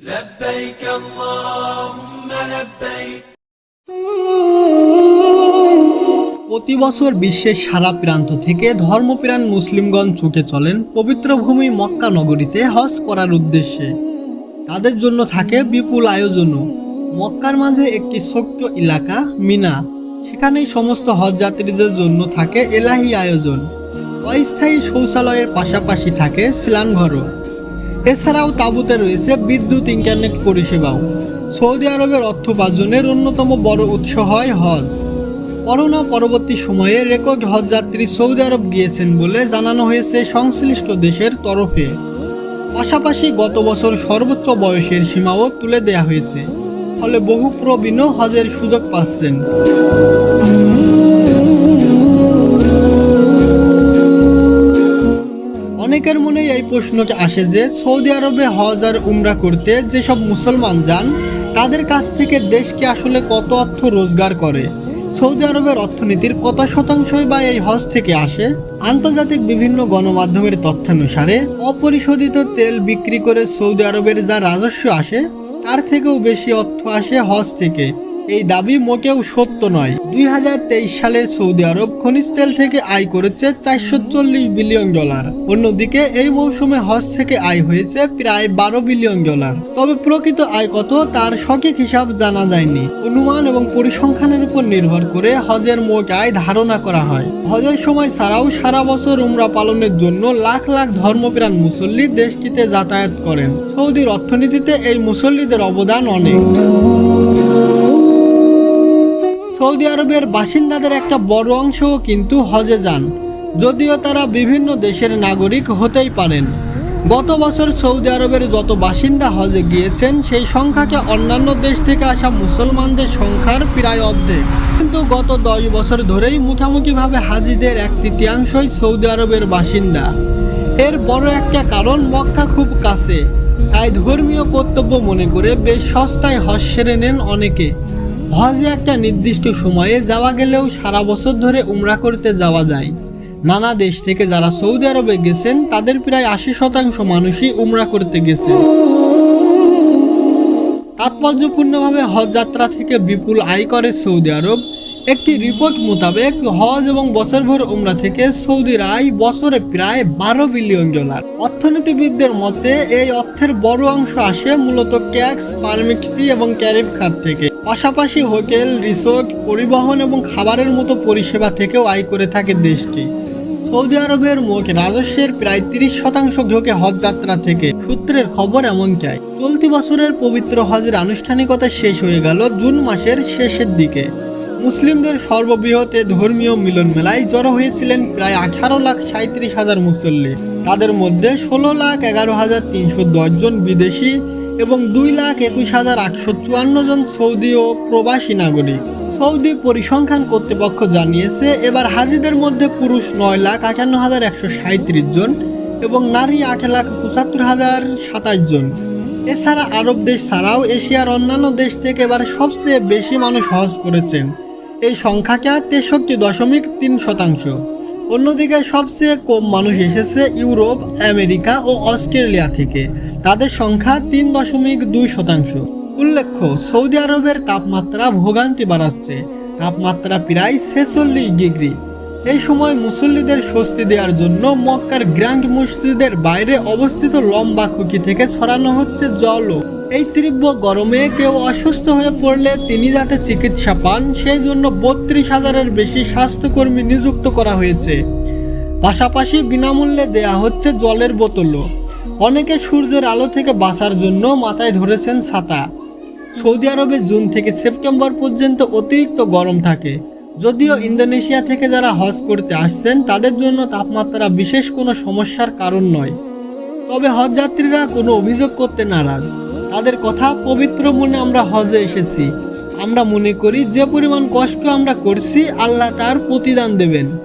لبيك اللهم لبيك প্রতি বছর বিশ্বের সারা প্রান্ত থেকে ধর্মপ্রাণ মুসলিমগণ ছুটে চলেন পবিত্র ভূমি মক্কা নগরীতে হজ করার উদ্দেশ্যে তাদের জন্য থাকে বিপুল আয়োজনও মক্কার মাঝে একটি ছোট্ট এলাকা মিনা সেখানেই সমস্ত হজ যাত্রীদের জন্য থাকে এলাহি আয়োজন অস্থায়ী শৌচালয়ের পাশাপাশি থাকে স্নানঘরও এছাড়াও তাঁবুতে রয়েছে বিদ্যুৎ ইন্টারনেট পরিষেবাও। সৌদি আরবের অর্থ উপার্জনের অন্যতম বড় উৎস হয় হজ। করোনা পরবর্তী সময়ে রেকর্ড হজযাত্রী সৌদি আরব গিয়েছেন বলে জানানো হয়েছে সংশ্লিষ্ট দেশের তরফে। পাশাপাশি গত বছর সর্বোচ্চ বয়সের সীমাও তুলে দেয়া হয়েছে, ফলে বহু প্রবীণও হজের সুযোগ পাচ্ছেন। অনেকের মনে এই প্রশ্নটি আসে যে সৌদি আরবে হজ আর উমরা করতে যেসব মুসলমান যান, তাদের কাছ থেকে দেশকে আসলে কত অর্থ রোজগার করে? সৌদি আরবের অর্থনীতির কত শতাংশই বা এই হজ থেকে আসে? আন্তর্জাতিক বিভিন্ন গণমাধ্যমের তথ্যানুসারে, অপরিশোধিত তেল বিক্রি করে সৌদি আরবের যা রাজস্ব আসে, তার থেকেও বেশি অর্থ আসে হজ থেকে। এই দাবি মোটেও সত্য নয়। দুই সালের সৌদি আরব খনিজ তেল থেকে আয় করেছে চারশো চল্লিশ বিলিয়ন ডলার। অন্যদিকে এই মৌসুমে হজ থেকে আয় হয়েছে প্রায় বারো বিলিয়ন ডলার। তবে প্রকৃত আয় কত তার সঠিক হিসাব জানা যায়নি। অনুমান এবং পরিসংখ্যানের উপর নির্ভর করে হজের মোট আয় ধারণা করা হয়। হজের সময় ছাড়াও সারা বছর উমরা পালনের জন্য লাখ লাখ ধর্মপ্রাণ মুসল্লি দেশটিতে যাতায়াত করেন। সৌদির অর্থনীতিতে এই মুসল্লিদের অবদান অনেক। সৌদি আরবের বাসিন্দাদের একটা বড় অংশও কিন্তু হজে যান, যদিও তারা বিভিন্ন দেশের নাগরিক হতেই পারেন। গত বছর সৌদি আরবের যত বাসিন্দা হজে গিয়েছেন, সেই সংখ্যাকে অন্যান্য দেশ থেকে আসা মুসলমানদের সংখ্যার প্রায় অর্ধেক। কিন্তু গত দশ বছর ধরেই মুখামুখিভাবে হাজিদের এক তৃতীয়াংশই সৌদি আরবের বাসিন্দা। এর বড় একটা কারণ মক্কা খুব কাছে, তাই ধর্মীয় কর্তব্য মনে করে বেশ সস্তায় হজ সেরে নেন অনেকে। হজে একটা নির্দিষ্ট সময়ে যাওয়া গেলেও সারা বছর ধরে উমরা করতে যাওয়া যায়। নানা দেশ থেকে যারা সৌদি আরবে গেছেন, তাদের প্রায় আশি শতাংশ মানুষই উমরা করতে গেছে তাৎপর্যপূর্ণভাবে হজ যাত্রা থেকে বিপুল আয় করে সৌদি আরব। একটি রিপোর্ট মোতাবেক হজ এবং বছরভর উমরা থেকে সৌদির আয় বছরে প্রায় বারো বিলিয়ন ডলার। অর্থনীতিবিদদের মতে, এই অর্থের বড় অংশ আসে মূলত ট্যাক্স, পারমিট ফি এবং ট্যারিফ খাত থেকে। পাশাপাশি হোটেল, রিসোর্ট, পরিবহন এবং খাবারের মতো পরিষেবা থেকেও আয় করে থাকে দেশটি। সৌদি আরবের মোট রাজস্বের প্রায় তিরিশ শতাংশ ঢোকে হজ যাত্রা থেকে। সূত্রের খবর এমনটাই। চলতি বছরের পবিত্র হজের আনুষ্ঠানিকতা শেষ হয়ে গেল জুন মাসের শেষের দিকে। মুসলিমদের সর্ববৃহৎ ধর্মীয় মিলন মেলায় জড়ো হয়েছিলেন প্রায় আঠারো লাখ সাঁত্রিশ হাজার মুসল্লি। তাদের মধ্যে ষোলো লাখ এগারো হাজার তিনশো জন বিদেশি এবং দুই লাখ একুশ হাজার আটশো চুয়ান্ন জন সৌদি ও প্রবাসী নাগরিক। সৌদি পরিসংখ্যান কর্তৃপক্ষ জানিয়েছে, এবার হাজিদের মধ্যে পুরুষ নয় লাখ আটান্ন হাজার একশো সাঁত্রিশ জন এবং নারী আট লাখ পঁচাত্তর হাজার সাতাশ জন। এছাড়া আরব দেশ ছাড়াও এশিয়ার অন্যান্য দেশ থেকে এবার সবচেয়ে বেশি মানুষ হজ করেছেন। এই সংখ্যাটা তেষট্টি দশমিক তিন শতাংশ। অন্যদিকে সবচেয়ে কম মানুষ এসেছে ইউরোপ, আমেরিকা ও অস্ট্রেলিয়া থেকে। তাদের সংখ্যা তিন দশমিক দুই শতাংশ। উল্লেখ্য, সৌদি আরবের তাপমাত্রা ভোগান্তি বাড়াচ্ছে। তাপমাত্রা প্রায় ছেচল্লিশ ডিগ্রি। এই সময় মুসল্লিদের স্বস্তি দেওয়ার জন্য মক্কার গ্র্যান্ড মসজিদের বাইরে অবস্থিত লম্বা খুকি থেকে ছড়ানো হচ্ছে জলও এই তীব্র গরমে কেউ অসুস্থ হয়ে পড়লে তিনি যাতে চিকিৎসা পান সেই জন্য বত্রিশ হাজারের বেশি স্বাস্থ্যকর্মী নিযুক্ত করা হয়েছে। পাশাপাশি বিনামূল্যে দেয়া হচ্ছে জলের বোতলও অনেকে সূর্যের আলো থেকে বাঁচার জন্য মাথায় ধরেছেন ছাতা। সৌদি আরবে জুন থেকে সেপ্টেম্বর পর্যন্ত অতিরিক্ত গরম থাকে। যদিও ইন্দোনেশিয়া থেকে যারা হজ করতে আসছেন, তাদের জন্য তাপমাত্রা বিশেষ কোনো সমস্যার কারণ নয়। তবে হজযাত্রীরা কোনো অভিযোগ করতে নারাজ। তাদের কথা পবিত্র মনে আমরা হজে এসেছি। আমরা মনে করি যে পরিমাণ কষ্ট আমরা করছি, আল্লাহ তার প্রতিদান দেবেন।